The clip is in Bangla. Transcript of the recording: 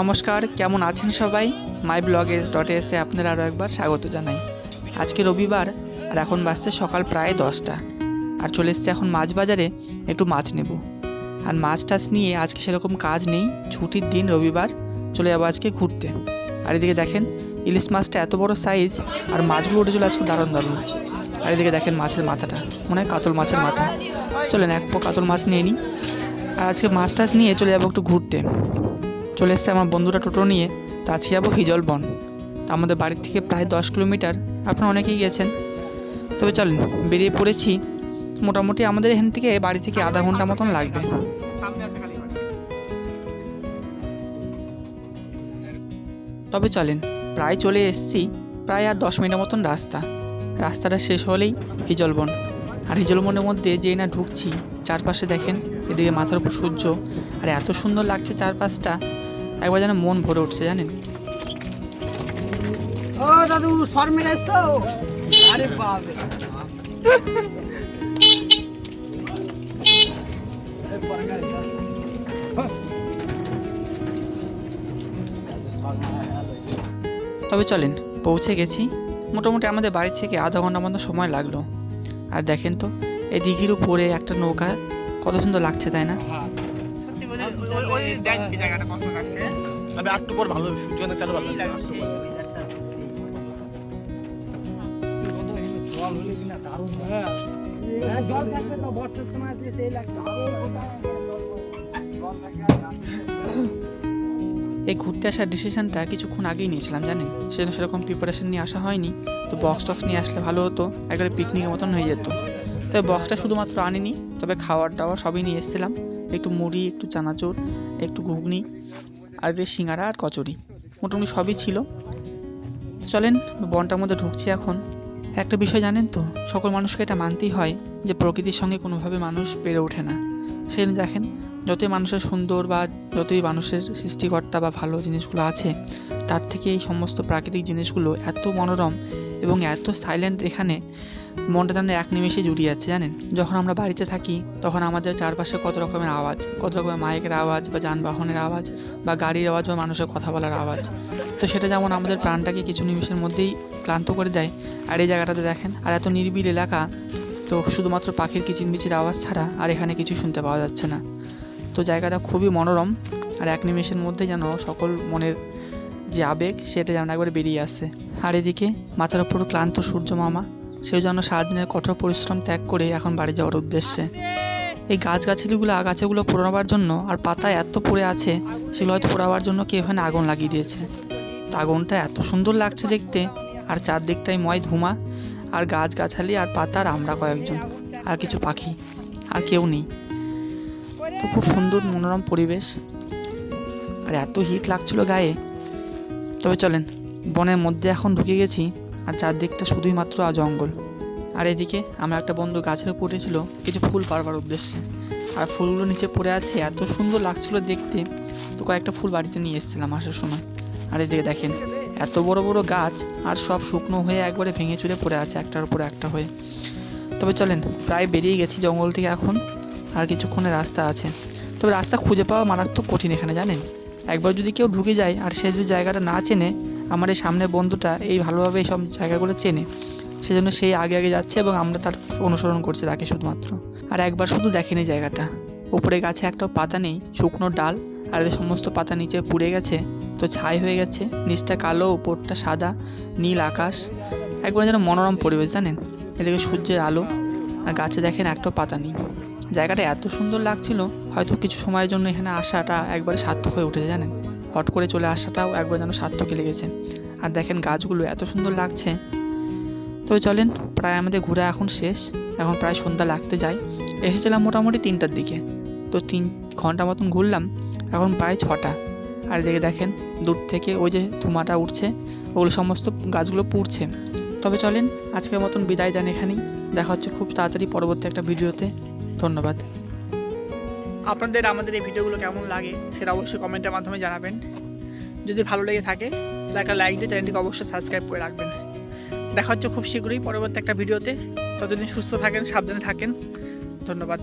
নমস্কার, কেমন আছেন সবাই? মাই ব্লগেস ডট এসে আপনারা আরও একবার স্বাগত জানাই। আজকে রবিবার, আর এখন বাজছে সকাল প্রায় দশটা। আর চলে এসছে এখন মাছ বাজারে, একটু মাছ নেব। আর মাছ টাছ নিয়ে আজকে সেরকম কাজ নেই, ছুটির দিন রবিবার, চলে যাব আজকে ঘুরতে। আর এদিকে দেখেন, ইলিশ মাছটা এত বড় সাইজ আর মাছগুলো উঠে চলে আজকে দারুণ দারুণ। আর এদিকে দেখেন মাছের মাথাটা, মনে হয় কাতল মাছের মাথা। চলেন এক পো কাতল মাছ নিয়ে নিই। আর আজকে মাছ টাছ নিয়ে চলে যাব একটু ঘুরতে। চলে এসছে আমার বন্ধুরা টোটো নিয়ে, তো আজকে যাব হিজল বন তো আমাদের বাড়ির থেকে প্রায় দশ কিলোমিটার, আপনারা অনেকেই গেছেন। তবে চলেন বেরিয়ে পড়েছি। মোটামুটি আমাদের এখান থেকে বাড়ি থেকে আধা ঘণ্টা মতন লাগবে। তবে চলেন, প্রায় চলে এসেছি, প্রায় আর দশ মিনিটের মতন রাস্তা। রাস্তাটা শেষ হলেই হিজলবন। আর হিজলবনের মধ্যে যেই না ঢুকছি, চারপাশে দেখেন, এদিকে মাথার উপর সূর্য, আর এত সুন্দর লাগছে চারপাশটা। একবার যেন মন ভরে উঠছে জানেন? ও দাদু সর মেরে এসছো আরে বাবে তবে চলেন পৌঁছে গেছি। মোটামুটি আমাদের বাড়ি থেকে আধা ঘণ্টা মতো সময় লাগল। আর দেখেন তো এই দিঘির উপরে একটা নৌকা কত সুন্দর লাগছে তাই না? তবে একটু পর ভালো সূর্য চালু ভালো জল হলে কিনা দারুণ হ্যাঁ জল থাকবে তো বর্ষার সময় আসলে সেই লাগবে জল থাকে এই ঘুরতে আসার ডিসিশনটা কিছুক্ষণ আগেই নিয়েছিলাম জানেন সেজন্য সেরকম প্রিপারেশন নিয়ে আসা হয়নি। তো বক্স টক্স নিয়ে আসলে ভালো হতো একবারে পিকনিকের মতন হয়ে যেত। তবে বক্সটা শুধুমাত্র আনিনি, তবে খাওয়ার দাওয়ার সবই নিয়ে এসেছিলাম। একটু মুড়ি, একটু চানাচুর, একটু ঘুগনি, আর যে সিঙ্গারা আর কচুরি। মোটামুটি সবই ছিল। চলেন, বনটার মধ্যে ঢুকছি এখন। একটা বিষয় জানেন তো, সকল মানুষকে এটা মানতেই হয় যে প্রকৃতির সঙ্গে কোনোভাবে মানুষ পেরে ওঠে না। সেই দেখেন, যতই মানুষের সুন্দর বা যতই মানুষের সৃষ্টিকর্তা বা ভালো জিনিসগুলো আছে, তার থেকে এই সমস্ত প্রাকৃতিক জিনিসগুলো এত মনোরম এবং এত সাইলেন্ট এখানে, মনটা যেন এক নিমেষে জুড়িয়ে যাচ্ছে, জানেন? যখন আমরা বাড়িতে থাকি, তখন আমাদের চারপাশে কত রকমের আওয়াজ, কত রকমের মাইকের আওয়াজ বা যানবাহনের আওয়াজ বা গাড়ির আওয়াজ বা মানুষের কথা বলার আওয়াজ। তো সেটা যেমন আমাদের প্রাণটাকে কিছু নিমেষের মধ্যেই ক্লান্ত করে দেয়, আর এই জায়গাটাতে দেখেন, আর এত নিরিবিল এলাকা, তো শুধুমাত্র পাখির কিচিরমিচির আওয়াজ ছাড়া আর এখানে কিছু শুনতে পাওয়া যাচ্ছে না। তো জায়গাটা খুবই মনোরম, আর এক নিমেষের মধ্যে যেন সকল মনের যে আবেগ সেটা যেন একবার বেরিয়ে আসে। আর এদিকে মাথার ওপর ক্লান্ত সূর্য মামা সেই জন্য সারাদিনের কঠোর পরিশ্রম ত্যাগ করে এখন বাড়ি যাওয়ার উদ্দেশ্যে। এই গাছগাছালিগুলো, আগাছাগুলো পোড়াবার জন্য আর পাতা এত পড়ে আছে, সেগুলো হয়তো পোড়াবার জন্য কেউ এখানে আগুন লাগিয়ে দিয়েছে। তো আগুনটা এত সুন্দর লাগছে দেখতে, আর চারদিকটাই ময় ধুমা, আর গাছগাছালি আর পাতা আর আমরা কয়েকজন, আর কিছু পাখি, আর কেউ নেই। তো খুব সুন্দর, মনোরম পরিবেশ। আর এত হিট লাগছিল গায়ে তবে চলেন, বনের মধ্যে এখন ঢুকে গেছি আর চারদিকটা শুধুই মাত্র আর জঙ্গল আর এদিকে আমার একটা বন্ধু গাছের উপর উঠেছিল কিছু ফুল পারবার উদ্দেশ্যে। আর ফুলগুলো নিচে পড়ে আছে, এত সুন্দর লাগছিল দেখতে। তো কয়েকটা ফুল বাড়িতে নিয়ে এসেছিলাম আসার সময়। আর এদিকে দেখেন, এত বড় বড় গাছ আর সব শুকনো হয়ে একবারে ভেঙে চুরে পড়ে আছে একটার উপরে একটা হয়ে। তবে চলেন, প্রায় বেরিয়ে গেছি জঙ্গল থেকে এখন। আর কিছুক্ষণের রাস্তা আছে। তবে রাস্তা খুঁজে পাওয়া মারাত্মক কঠিন এখানে, জানেন? একবার যদি কেউ ঢুকে যায় আর সে যদি জায়গাটা না চেনে, আমার এই সামনের বন্ধুটা এই ভালোভাবে এই সব জায়গাগুলো চেনে সেজন্য সেই আগে আগে যাচ্ছে এবং আমরা তার অনুসরণ করছি তাকে শুধুমাত্র। আর একবার শুধু দেখেনি জায়গাটা। উপরে গাছে একটাও পাতা নেই, শুকনো ডাল, আর এদের সমস্ত পাতা নিচে পুড়ে গেছে, তো ছাই হয়ে গেছে। নিচটা কালো, উপরটা সাদা, নীল আকাশ। একবার যেন মনোরম পরিবেশ, জানেন? এদিকে সূর্যের আলো, আর গাছে দেখেন একটাও পাতা নেই। জায়গাটা এত সুন্দর লাগছিল, হয়তো কিছু সময়ের জন্য এখানে আসাটা একবারে সার্থক হয়ে উঠেছে জানেন? হট করে চলে আসাটাও একবার যেন সার্থকে লেগেছে। আর দেখেন গাছগুলো এত সুন্দর লাগছে। তো চলেন, প্রায় আমাদের ঘোরা এখন শেষ। এখন প্রায় সন্ধ্যা লাগতে যায়। এসেছিলাম মোটামুটি তিনটার দিকে। তো তিন ঘণ্টা মতন ঘুরলাম, এখন প্রায় ছটা। আর এদিকে দেখেন, দূর থেকে ওই যে ধুমাটা উঠছে, ওগুলো সমস্ত গাছগুলো পুড়ছে। তবে চলেন, আজকের মতন বিদায় দেন এখানেই। দেখা হচ্ছে খুব তাড়াতাড়ি পরবর্তী একটা ভিডিওতে। ধন্যবাদ। আপনাদের, আমাদের এই ভিডিওগুলো কেমন লাগে সেটা অবশ্যই কমেন্টের মাধ্যমে জানাবেন। যদি ভালো লেগে থাকে, তাহলে একটা লাইক দিয়ে চ্যানেলটিকে অবশ্যই সাবস্ক্রাইব করে রাখবেন। দেখা হচ্ছে খুব শীঘ্রই পরবর্তী একটা ভিডিওতে। ততদিন সুস্থ থাকেন, সাবধানে থাকেন। ধন্যবাদ।